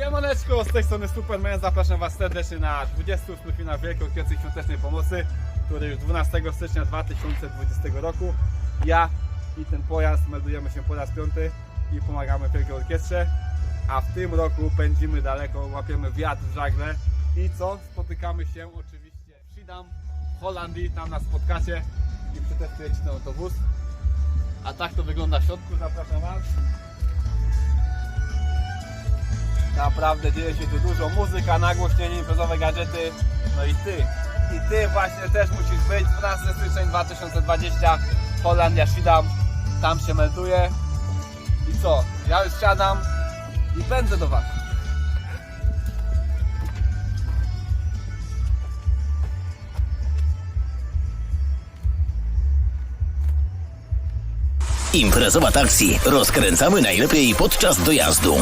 Siemaneczko, z tej strony Superman. Zapraszam Was serdecznie na 28 finał Wielkiej Orkiestry Świątecznej Pomocy, który już 12 stycznia 2020 roku. Ja i ten pojazd meldujemy się po raz piąty i pomagamy Wielkiej Orkiestrze. A w tym roku pędzimy daleko, łapiemy wiatr w żagle i co? Spotykamy się oczywiście w Schiedam w Holandii, tam nas spotkacie i przetestujecie ten autobus. A tak to wygląda w środku, zapraszam Was. Naprawdę dzieje się tu dużo. Muzyka, nagłośnienie, imprezowe gadżety. No i ty. I ty właśnie też musisz być. 12 styczeń 2020. Holandia, Schiedam. Tam się melduję. I co? Ja już siadam i pędzę do was. Imprezowa taksi. Rozkręcamy najlepiej podczas dojazdu.